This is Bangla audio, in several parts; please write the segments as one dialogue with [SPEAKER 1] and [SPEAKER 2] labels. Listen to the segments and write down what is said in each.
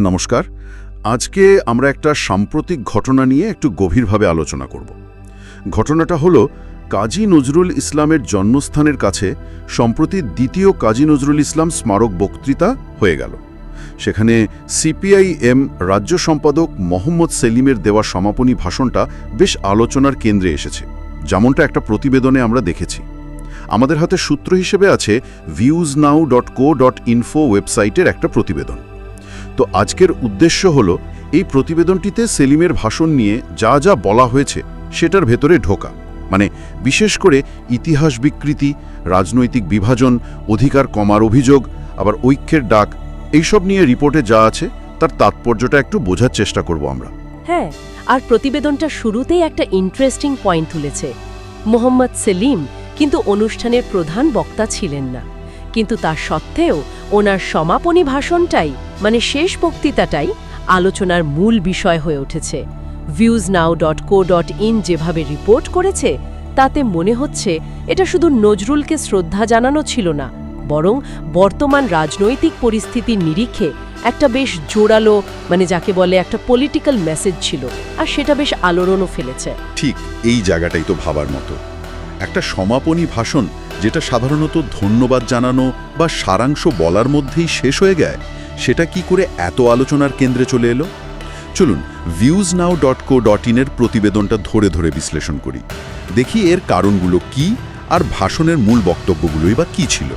[SPEAKER 1] নমস্কার। আজকে আমরা একটা সাম্প্রতিক ঘটনা নিয়ে একটু গভীরভাবে আলোচনা করব। ঘটনাটা হলো, কাজী নজরুল ইসলামের জন্মস্থানের কাছে সম্প্রতি দ্বিতীয় কাজী নজরুল ইসলাম স্মারক বক্তৃতা হয়ে গেল। সেখানে সিপিআইএম রাজ্য সম্পাদক মোহাম্মদ সেলিমের দেওয়া সমাপনী ভাষণটা বেশ আলোচনার কেন্দ্রে এসেছে। যেমনটা একটা প্রতিবেদনে আমরা দেখেছি। আমাদের হাতে সূত্র হিসেবে আছে views now dot co dot info ওয়েবসাইটের একটা প্রতিবেদন। তো আজকের উদ্দেশ্য হল, এই প্রতিবেদনটিতে সেলিমের ভাষণ নিয়ে যা যা বলা হয়েছে সেটার ভেতরে ঢোকা। মানে বিশেষ করে ইতিহাস বিকৃতি, রাজনৈতিক বিভাজন, অধিকার কমার অভিযোগ, আবার ঐক্যের ডাক, এইসব নিয়ে রিপোর্টে যা আছে তার তাৎপর্যটা একটু বোঝার চেষ্টা করব আমরা।
[SPEAKER 2] হ্যাঁ আর প্রতিবেদনটা শুরুতেই একটা ইন্টারেস্টিং পয়েন্ট তুলেছে। মোহাম্মদ সেলিম কিন্তু অনুষ্ঠানের প্রধান বক্তা ছিলেন না। কিন্তু তা সত্ত্বেও ওনার সমাপনী ভাষণটাই মানে শেষ বক্তৃতাটাই, আলোচনার মূল বিষয় হয়ে উঠেছে। Views now dot co dot in যেভাবে রিপোর্ট করেছে, তাতে মনে হচ্ছে এটা শুধু নজরুলকে শ্রদ্ধা জানানো ছিল না, বরং বর্তমান রাজনৈতিক পরিস্থিতির নিরিখে একটা বেশ জোরালো মানে যাকে বলে একটা পলিটিক্যাল মেসেজ ছিল, আর সেটা বেশ আলোড়নও ফেলেছে।
[SPEAKER 1] ঠিক এই জায়গাটাই তো ভাবার মতো। একটা সমাপনী ভাষণ যেটা সাধারণত ধন্যবাদ জানানো বা সারাংশ বলার মধ্যেই শেষ হয়ে যায়, সেটা কি করে এত আলোচনার কেন্দ্রে চলে এলো? চলুন views now dot co dot ইনের প্রতিবেদনটা ধরে ধরে বিশ্লেষণ করি। দেখি এর কারণগুলো কি আর ভাষণের মূল বক্তব্যগুলোই বা কি ছিল।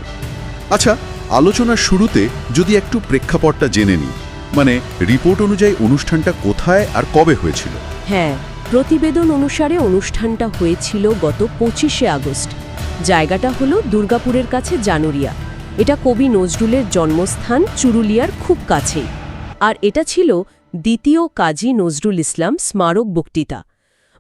[SPEAKER 1] আচ্ছা আলোচনার শুরুতে যদি একটু প্রেক্ষাপটটা জেনে নিই মানে রিপোর্ট অনুযায়ী অনুষ্ঠানটা কোথায় আর কবে হয়েছিল?
[SPEAKER 2] হ্যাঁ প্রতিবেদন অনুসারে অনুষ্ঠানটা হয়েছিল গত পঁচিশে আগস্ট। জায়গাটা হলো দুর্গাপুরের কাছে জানুরিয়া। এটা কবি নজরুলের জন্মস্থান চুরুলিয়ার খুব কাছেই। আর এটা ছিল দ্বিতীয় কাজী নজরুল ইসলাম স্মারক বক্তৃতা।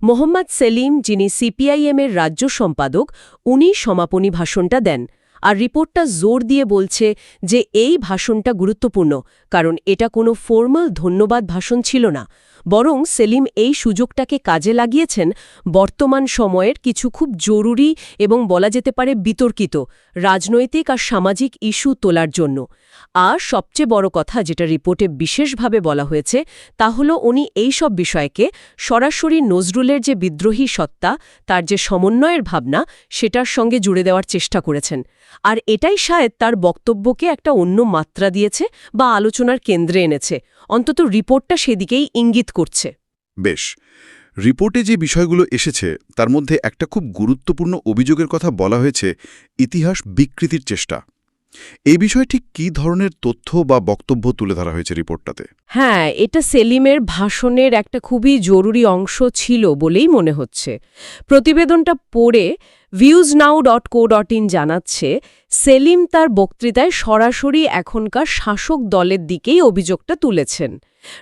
[SPEAKER 2] মোহাম্মদ সেলিম, যিনি সিপিআইএমের রাজ্য সম্পাদক উনি সমাপনী ভাষণটা দেন। আর রিপোর্টটা জোর দিয়ে বলছে যে এই ভাষণটা গুরুত্বপূর্ণ, কারণ এটা কোনো ফর্মাল ধন্যবাদ ভাষণ ছিল না। বরং সেলিম এই সুযোগটাকে কাজে লাগিয়েছেন বর্তমান সময়ের কিছু খুব জরুরি এবং বলা যেতে পারে বিতর্কিত রাজনৈতিক আর সামাজিক ইস্যু তোলার জন্য। আর সবচেয়ে বড় কথা যেটা রিপোর্টে বিশেষভাবে বলা হয়েছে, তা হল উনি এই সব বিষয়কে সরাসরি নজরুলের যে বিদ্রোহী সত্তা, তার যে সমন্বয়ের ভাবনা, সেটার সঙ্গে জুড়ে দেওয়ার চেষ্টা করেছেন। আর এটাই শায়দ তার বক্তব্যকে একটা অন্য মাত্রা দিয়েছে বা আলোচনার কেন্দ্রে এনেছে। অন্তত রিপোর্টটা সেদিকেই ইঙ্গিত করছে।
[SPEAKER 1] বেশ। রিপোর্টে যে বিষয়গুলো এসেছে, তার মধ্যে একটা খুব গুরুত্বপূর্ণ অভিযোগের কথা বলা হয়েছে, ইতিহাস বিকৃতির চেষ্টা। এই বিষয়ে ঠিক কী ধরনের তথ্য বা বক্তব্য তুলে ধরা হয়েছে রিপোর্টটাতে?
[SPEAKER 2] হ্যাঁ এটা সেলিমের ভাষণের একটা খুবই জরুরি অংশ ছিল বলেই মনে হচ্ছে। প্রতিবেদনটা পড়ে views now dot co dot in জানাচ্ছে, সেলিম তার বক্তৃতায় সরাসরি এখনকার শাসক দলের দিকেই অভিযোগটা তুলেছেন।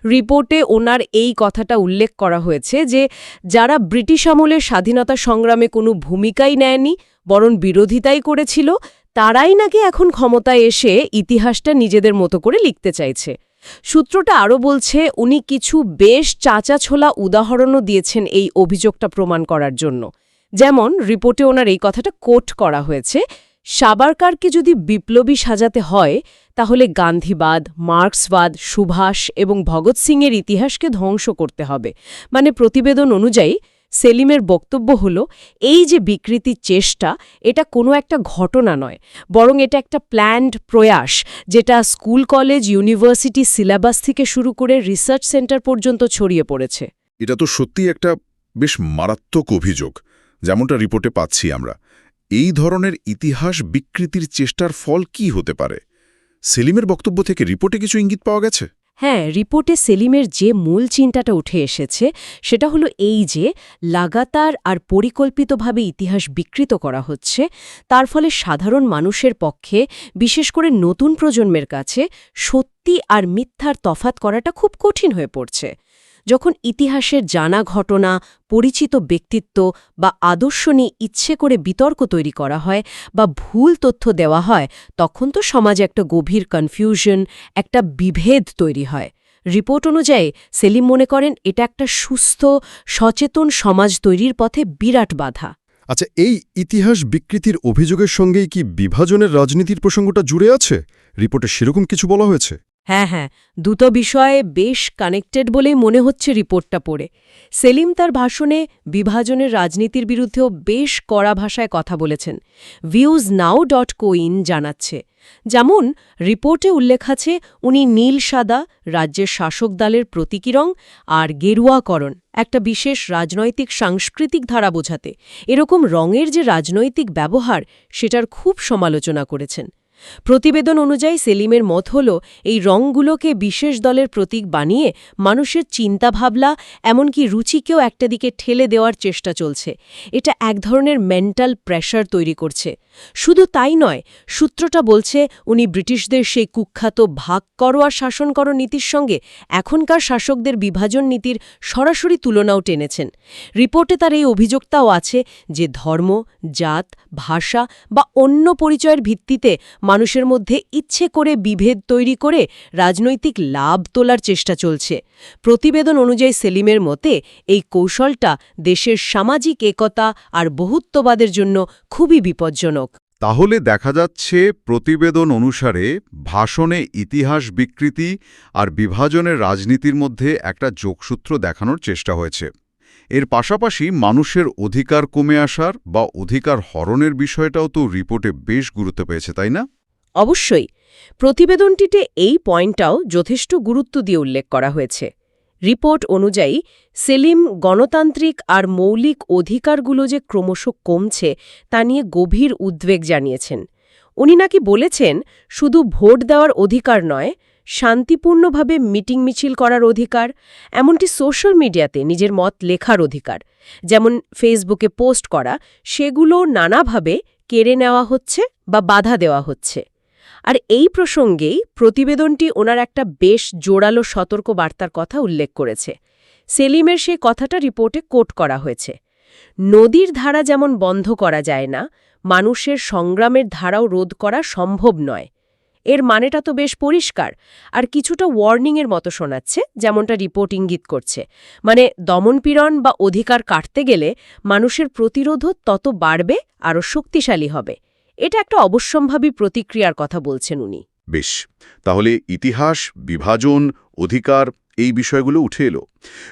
[SPEAKER 2] রিপোর্টে ওনার এই কথাটা উল্লেখ করা হয়েছে যে, যারা ব্রিটিশ আমলের স্বাধীনতা সংগ্রামে কোনো ভূমিকাই নেয়নি বরং বিরোধিতাই করেছিল, তারাই নাকি এখন ক্ষমতায় এসে ইতিহাসটা নিজেদের মতো করে লিখতে চাইছে। সূত্রটা আরও বলছে, উনি কিছু বেশ চাচাছোলা উদাহরণও দিয়েছেন এই অভিযোগটা প্রমাণ করার জন্য। যেমন, রিপোর্টে ওনার এই কথাটা কোট করা হয়েছে, সাবারকারকে যদি বিপ্লবী সাজাতে হয়, তাহলে গান্ধীবাদ, মার্ক্সবাদ, সুভাষ এবং ভগৎ সিংয়ের ইতিহাসকে ধ্বংস করতে হবে। মানে প্রতিবেদন অনুযায়ী সেলিমের বক্তব্য হল, এই যে বিকৃতির চেষ্টা, এটা কোনো একটা ঘটনা নয়, বরং এটা একটা প্ল্যান্ড প্রয়াস, যেটা স্কুল, কলেজ, ইউনিভার্সিটি সিলেবাস থেকে শুরু করে রিসার্চ সেন্টার পর্যন্ত ছড়িয়ে পড়েছে।
[SPEAKER 1] এটা তো সত্যিই একটা বেশ মারাত্মক অভিযোগ, যেমনটা রিপোর্টে পাচ্ছি আমরা। এই ধরনের ইতিহাস বিকৃতির চেষ্টার ফল কি হতে পারে? সেলিমের বক্তব্য থেকে রিপোর্টে কিছু ইঙ্গিত পাওয়া গেছে?
[SPEAKER 2] হ্যাঁ রিপোর্টে সেলিমের যে মূল চিন্তাটা উঠে এসেছে, সেটা হলো এই যে লাগাতার আর পরিকল্পিতভাবে ইতিহাস বিকৃত করা হচ্ছে, তার ফলে সাধারণ মানুষের পক্ষে, বিশেষ করে নতুন প্রজন্মের কাছে, সত্যি আর মিথ্যার তফাত করাটা খুব কঠিন হয়ে পড়ছে। যখন ইতিহাসের জানা ঘটনা, পরিচিত ব্যক্তিত্ব বা আদর্শ নিয়ে ইচ্ছে করে বিতর্ক তৈরি করা হয় বা ভুল তথ্য দেওয়া হয়, তখন তো সমাজে একটা গভীর কনফিউশন একটা বিভেদ তৈরি হয়। রিপোর্ট অনুযায়ী সেলিম মনে করেন এটা একটা সুস্থ, সচেতন সমাজ তৈরির পথে বিরাট বাধা।
[SPEAKER 3] আচ্ছা এই ইতিহাস বিকৃতির অভিযোগের সঙ্গেই কি বিভাজনের রাজনীতির প্রসঙ্গটা জুড়ে আছে? রিপোর্টে সেরকম কিছু বলা হয়েছে?
[SPEAKER 2] হ্যাঁ হ্যাঁ দুটো বিষয়ে বেশ কানেক্টেড বলেই মনে হচ্ছে রিপোর্টটা পড়ে। সেলিম তার ভাষণে বিভাজনের রাজনীতির বিরুদ্ধেও বেশ কড়া ভাষায় কথা বলেছেন। ভিউজ নাও ডট কোইন জানাচ্ছে। যেমন রিপোর্টে উল্লেখ আছে, উনি নীল সাদা, রাজ্যের শাসক দলের প্রতীকী রং আর গেরুয়াকরণ, একটা বিশেষ রাজনৈতিক সাংস্কৃতিক ধারা বোঝাতে। এরকম রঙের যে রাজনৈতিক ব্যবহার, সেটার খুব সমালোচনা করেছেন। প্রতিবেদন অনুযায়ী সেলিমের মত হল, এই রঙগুলোকে বিশেষ দলের প্রতীক বানিয়ে মানুষের চিন্তাভাবনা, এমনকি রুচিকেও একটা দিকে ঠেলে দেওয়ার চেষ্টা চলছে। এটা এক ধরনের মেন্টাল প্রেশার তৈরি করছে। শুধু তাই নয়, সূত্রটা বলছে উনি ব্রিটিশদের সেই কুখ্যাত ভাগ করো আর শাসন করো নীতির সঙ্গে এখনকার শাসকদের বিভাজন নীতির সরাসরি তুলনাও টেনেছেন। রিপোর্টে তার এই অভিযোগটাও আছে যে ধর্ম, জাত, ভাষা বা অন্য পরিচয়ের ভিত্তিতে মানুষের মধ্যে ইচ্ছে করে বিভেদ তৈরি করে রাজনৈতিক লাভ তোলার চেষ্টা চলছে। প্রতিবেদন অনুযায়ী সেলিমের মতে, এই কৌশলটা দেশের সামাজিক একতা আর বহুত্ববাদের জন্য খুবই বিপজ্জনক।
[SPEAKER 4] তাহলে দেখা যাচ্ছে প্রতিবেদন অনুসারে ভাষণে ইতিহাস বিকৃতি আর বিভাজনের রাজনীতির মধ্যে একটা যোগসূত্র দেখানোর চেষ্টা হয়েছে। এর পাশাপাশি মানুষের অধিকার কমে আসার বা অধিকার হরণের বিষয়টাও তো রিপোর্টে বেশ গুরুত্ব পেয়েছে, তাই না?
[SPEAKER 2] অবশ্যই, প্রতিবেদনটিতে এই পয়েন্টটাও যথেষ্ট গুরুত্ব দিয়ে উল্লেখ করা হয়েছে। রিপোর্ট অনুযায়ী, সেলিম গণতান্ত্রিক আর মৌলিক অধিকারগুলো যে ক্রমশ কমছে, তা নিয়ে গভীর উদ্বেগ জানিয়েছেন। উনি নাকি বলেছেন, শুধু ভোট দেওয়ার অধিকার নয়, শান্তিপূর্ণভাবে মিটিং মিছিল করার অধিকার, এমনটি সোশ্যাল মিডিয়াতে নিজের মত লেখার অধিকার, যেমন ফেসবুকে পোস্ট করা, সেগুলো নানাভাবে কেড়ে নেওয়া হচ্ছে বা বাধা দেওয়া হচ্ছে। আর এই প্রসঙ্গেই প্রতিবেদনটি ওনার একটা বেশ জোরালো সতর্ক বার্তার কথা উল্লেখ করেছে। সেলিমের সে কথাটা রিপোর্টে কোট করা হয়েছে। নদীর ধারা যেমন বন্ধ করা যায় না, মানুষের সংগ্রামের ধারাও রোধ করা সম্ভব নয়। এর মানেটা তো বেশ পরিষ্কার, আর কিছুটা ওয়ার্নিংয়ের মতো শোনাচ্ছে, যেমনটা রিপোর্ট ইঙ্গিত করছে। মানে দমনপীড়ন বা অধিকার কাটতে গেলে মানুষের প্রতিরোধও তত বাড়বে, আরও শক্তিশালী হবে। এটা একটা অবশ্যম্ভাবী প্রতিক্রিয়ার কথা বলছেন উনি।
[SPEAKER 1] বেশ তাহলে ইতিহাস বিভাজন অধিকার এই বিষয়গুলো উঠে এলো।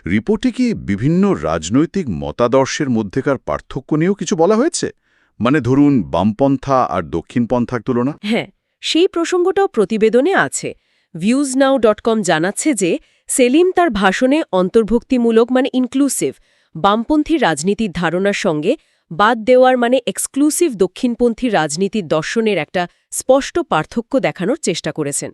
[SPEAKER 1] রিপোর্টে কি বিভিন্ন রাজনৈতিক মতাদর্শের মধ্যেকার পার্থক্য নিয়েও কিছু বলা হয়েছে? মানে ধরুন বামপন্থা আর দক্ষিণপন্থার তুলনা?
[SPEAKER 2] হ্যাঁ সেই প্রসঙ্গটাও প্রতিবেদনে আছে। ভিউজ নাও ডট কম জানাচ্ছে যে সেলিম তার ভাষণে অন্তর্ভুক্তিমূলক মানে ইনক্লুসিভ বামপন্থী রাজনীতির ধারণার সঙ্গে বাদ দেওয়ার মানে এক্সক্লুসিভ দক্ষিণপন্থী রাজনীতির দর্শনের একটা স্পষ্ট পার্থক্য দেখানোর চেষ্টা করেছেন।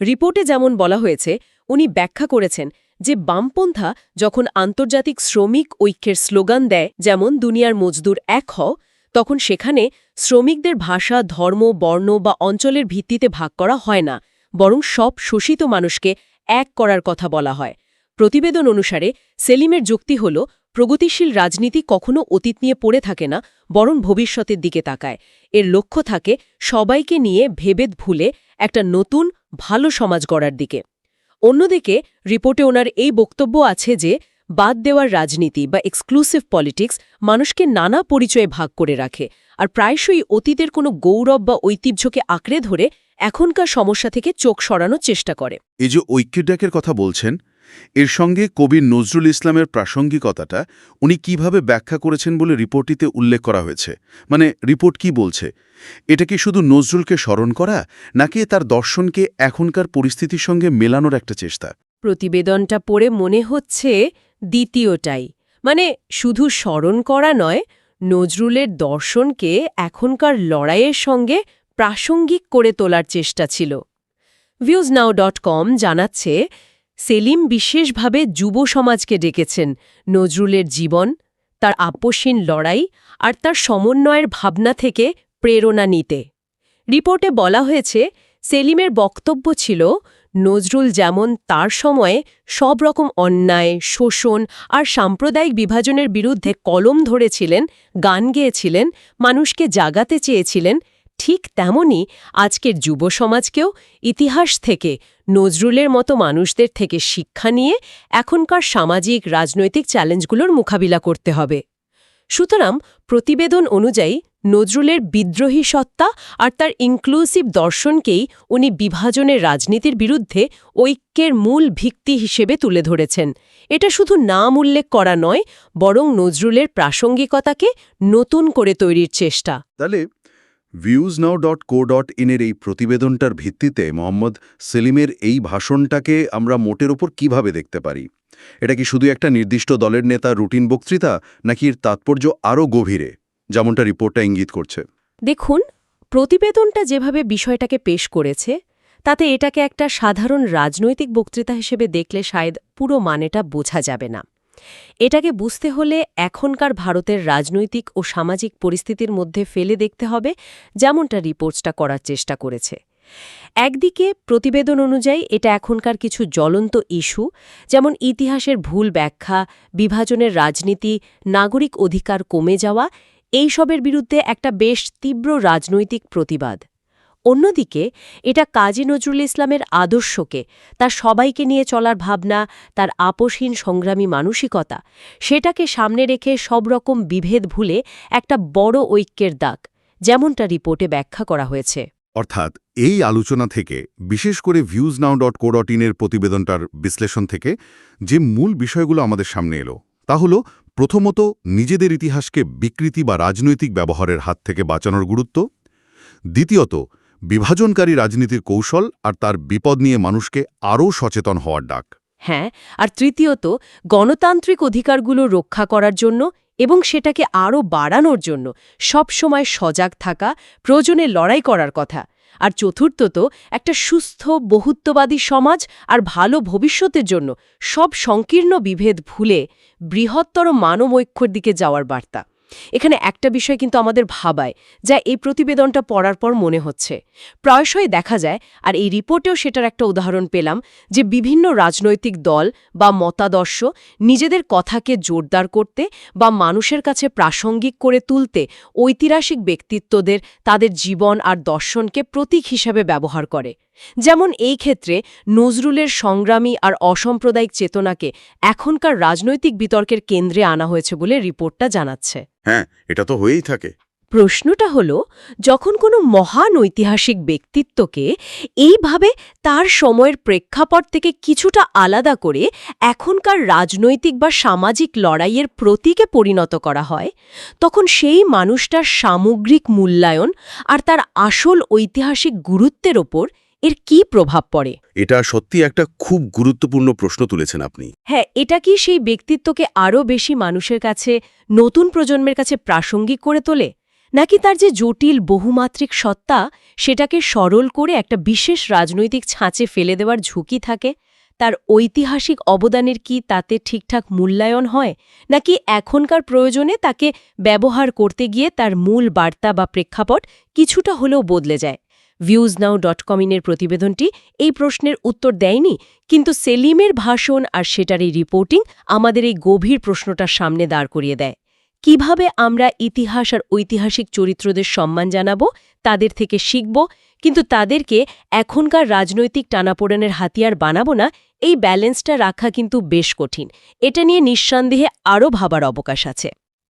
[SPEAKER 2] রিপোর্টে যেমন বলা হয়েছে, উনি ব্যাখ্যা করেছেন যে বামপন্থা যখন আন্তর্জাতিক শ্রমিক ঐক্যের স্লোগান দেয়, যেমন দুনিয়ার মজদুর এক হও, তখন সেখানে শ্রমিকদের ভাষা, ধর্ম, বর্ণ বা অঞ্চলের ভিত্তিতে ভাগ করা হয় না, বরং সব শোষিত মানুষকে এক করার কথা বলা হয়। প্রতিবেদন অনুসারে সেলিমের যুক্তি হল প্রগতিশীল রাজনীতি কখনো অতীত নিয়ে পড়ে থাকে না, বরং ভবিষ্যতের দিকে তাকায়। এর লক্ষ্য থাকে সবাইকে নিয়ে ভেবেদ ভুলে একটা নতুন, ভালো সমাজ গড়ার দিকে। অন্যদিকে রিপোর্টে ওনার এই বক্তব্য আছে যে, বাদ দেওয়ার রাজনীতি বা এক্সক্লুসিভ পলিটিক্স মানুষকে নানা পরিচয়ে ভাগ করে রাখে, আর প্রায়শই অতীতের কোনো গৌরব বা ঐতিহ্যকে আঁকড়ে ধরে এখনকার সমস্যা থেকে চোখ সরানোর চেষ্টা করে।
[SPEAKER 1] এই যে ঐক্যডাকের কথা বলছেন এর সঙ্গে কবি নজরুল ইসলামের প্রাসঙ্গিকতাটা উনি কীভাবে ব্যাখ্যা করেছেন বলে রিপোর্টটিতে উল্লেখ করা হয়েছে। মানে রিপোর্ট কি বলছে? এটা কি শুধু নজরুলকে স্মরণ করা, নাকি তার দর্শনকে এখনকার পরিস্থিতির সঙ্গে মেলানোর একটা চেষ্টা?
[SPEAKER 2] প্রতিবেদনটা পড়ে মনে হচ্ছে দ্বিতীয়টাই। মানে শুধু স্মরণ করা নয়, নজরুলের দর্শনকে এখনকার লড়াইয়ের সঙ্গে প্রাসঙ্গিক করে তোলার চেষ্টা ছিল। ভিউজ নাও ডট কম জানাচ্ছে সেলিম বিশেষভাবে যুব সমাজকে ডেকেছেন নজরুলের জীবন, তার আপসীন লড়াই আর তার সমন্বয়ের ভাবনা থেকে প্রেরণা নিতে। রিপোর্টে বলা হয়েছে, সেলিমের বক্তব্য ছিল, নজরুল যেমন তার সময়ে সব রকম অন্যায়, শোষণ আর সাম্প্রদায়িক বিভাজনের বিরুদ্ধে কলম ধরেছিলেন, গান গেয়েছিলেন, মানুষকে জাগাতে চেয়েছিলেন ঠিক তেমনি আজকের যুব সমাজকেও ইতিহাস থেকে, নজরুলের মতো মানুষদের থেকে শিক্ষা নিয়ে এখনকার সামাজিক, রাজনৈতিক চ্যালেঞ্জগুলোর মোকাবিলা করতে হবে। সুতরাং প্রতিবেদন অনুযায়ী নজরুলের বিদ্রোহী সত্তা আর তার ইনক্লুসিভ দর্শনকেই উনি বিভাজনের রাজনীতির বিরুদ্ধে ঐক্যের মূল ভিত্তি হিসেবে তুলে ধরেছেন। এটা শুধু নাম উল্লেখ করা নয়, বরং নজরুলের প্রাসঙ্গিকতাকে নতুন করে তৈরির চেষ্টা।
[SPEAKER 1] Views now dot co dot এই প্রতিবেদনটার ভিত্তিতে মোহাম্মদ সেলিমের এই ভাষণটাকে আমরা মোটের ওপর কীভাবে দেখতে পারি? এটা কি শুধু একটা নির্দিষ্ট দলের নেতা, রুটিন বক্তৃতা, নাকি এর তাৎপর্য আরও গভীরে? যেমনটা রিপোর্টটা ইঙ্গিত করছে।
[SPEAKER 2] দেখুন, প্রতিবেদনটা যেভাবে বিষয়টাকে পেশ করেছে, তাতে এটাকে একটা সাধারণ রাজনৈতিক বক্তৃতা হিসেবে দেখলে শায়দ পুরো মানেটা বোঝা যাবে না। এটাকে বুঝতে হলে এখনকার ভারতের রাজনৈতিক ও সামাজিক পরিস্থিতির মধ্যে ফেলে দেখতে হবে যেমনটা রিপোর্টসটা করার চেষ্টা করেছে। একদিকে প্রতিবেদন অনুযায়ী এটা এখনকার কিছু জ্বলন্ত ইস্যু, যেমন ইতিহাসের ভুল ব্যাখ্যা, বিভাজনের রাজনীতি, নাগরিক অধিকার কমে যাওয়া, এইসবের বিরুদ্ধে একটা বেশ তীব্র রাজনৈতিক প্রতিবাদ। অন্যদিকে, এটা কাজী নজরুল ইসলামের আদর্শকে, তার সবাইকে নিয়ে চলার ভাবনা, তার আপোষহীন সংগ্রামী মানসিকতা, সেটাকে সামনে রেখে সব রকম বিভেদ ভুলে একটা বড় ঐক্যের দাগ, যেমনটা রিপোর্টে ব্যাখ্যা করা হয়েছে।
[SPEAKER 1] অর্থাৎ, এই আলোচনা থেকে, বিশেষ করে views now dot co dot ইনের প্রতিবেদনটার বিশ্লেষণ থেকে, যে মূল বিষয়গুলো আমাদের সামনে এলো, তা হল, প্রথমত, নিজেদের ইতিহাসকে বিকৃতি বা রাজনৈতিক ব্যবহারের হাত থেকে বাঁচানোর গুরুত্ব। দ্বিতীয়ত বিভাজনকারী রাজনীতির কৌশল আর তার বিপদ নিয়ে মানুষকে আরও সচেতন হওয়ার ডাক।
[SPEAKER 2] হ্যাঁ আর তৃতীয়ত, গণতান্ত্রিক অধিকারগুলো রক্ষা করার জন্য এবং সেটাকে আরও বাড়ানোর জন্য সব সময় সজাগ থাকা, প্রয়োজনে লড়াই করার কথা। আর চতুর্থত, একটা সুস্থ, বহুত্ববাদী সমাজ আর ভালো ভবিষ্যতের জন্য সব সংকীর্ণ বিভেদ ভুলে বৃহত্তর মানবৈক্যর দিকে যাওয়ার বার্তা। এখানে একটা বিষয় কিন্তু আমাদের ভাবায়, যা এই প্রতিবেদনটা পড়ার পর মনে হচ্ছে। প্রায়শই দেখা যায়, আর এই রিপোর্টেও সেটার একটা উদাহরণ পেলাম, যে বিভিন্ন রাজনৈতিক দল বা মতাদর্শ নিজেদের কথাকে জোরদার করতে বা মানুষের কাছে প্রাসঙ্গিক করে তুলতে ঐতিহাসিক ব্যক্তিত্বদের তাদের জীবন আর দর্শনকে প্রতীক হিসাবে ব্যবহার করে। যেমন এই ক্ষেত্রে নজরুলের সংগ্রামী আর অসাম্প্রদায়িক চেতনাকে এখনকার রাজনৈতিক বিতর্কের কেন্দ্রে আনা হয়েছে বলে রিপোর্টটা জানাচ্ছে।
[SPEAKER 1] হ্যাঁ এটা তো হয়েই থাকে।
[SPEAKER 2] প্রশ্নটা হল যখন কোনো মহান ঐতিহাসিক ব্যক্তিত্বকে এইভাবে তার সময়ের প্রেক্ষাপট থেকে কিছুটা আলাদা করে এখনকার রাজনৈতিক বা সামাজিক লড়াইয়ের প্রতীকে পরিণত করা হয় তখন সেই মানুষটার সামগ্রিক মূল্যায়ন আর তার আসল ঐতিহাসিক গুরুত্বের ওপর এর কি প্রভাব পড়ে?
[SPEAKER 1] এটা সত্যি একটা খুব গুরুত্বপূর্ণ প্রশ্ন তুলেছেন আপনি।
[SPEAKER 2] হ্যাঁ এটা কি সেই ব্যক্তিত্বকে আরও বেশি মানুষের কাছে নতুন প্রজন্মের কাছে প্রাসঙ্গিক করে তোলে? নাকি তার যে জটিল বহুমাত্রিক সত্তা সেটাকে সরল করে একটা বিশেষ রাজনৈতিক ছাঁচে ফেলে দেওয়ার ঝুঁকি থাকে? তার ঐতিহাসিক অবদানের কি তাতে ঠিকঠাক মূল্যায়ন হয়, নাকি এখনকার প্রয়োজনে তাকে ব্যবহার করতে গিয়ে তার মূল বার্তা বা প্রেক্ষাপট কিছুটা হলেও বদলে যায়? ভিউজ নাও ডট কমিনের প্রতিবেদনটি এই প্রশ্নের উত্তর দেয়নি, কিন্তু সেলিমের ভাষণ আর সেটার এই রিপোর্টিং আমাদের এই গভীর প্রশ্নটার সামনে দাঁড় করিয়ে দেয়। কীভাবে আমরা ইতিহাস আর ঐতিহাসিক চরিত্রদের সম্মান জানাব, তাদের থেকে শিখব কিন্তু তাদেরকে এখনকার রাজনৈতিক টানাপোড়েনের হাতিয়ার বানাবো না, এই ব্যালেন্সটা রাখা কিন্তু বেশ কঠিন। এটা নিয়ে নিঃসন্দেহে আরও ভাবার অবকাশ আছে।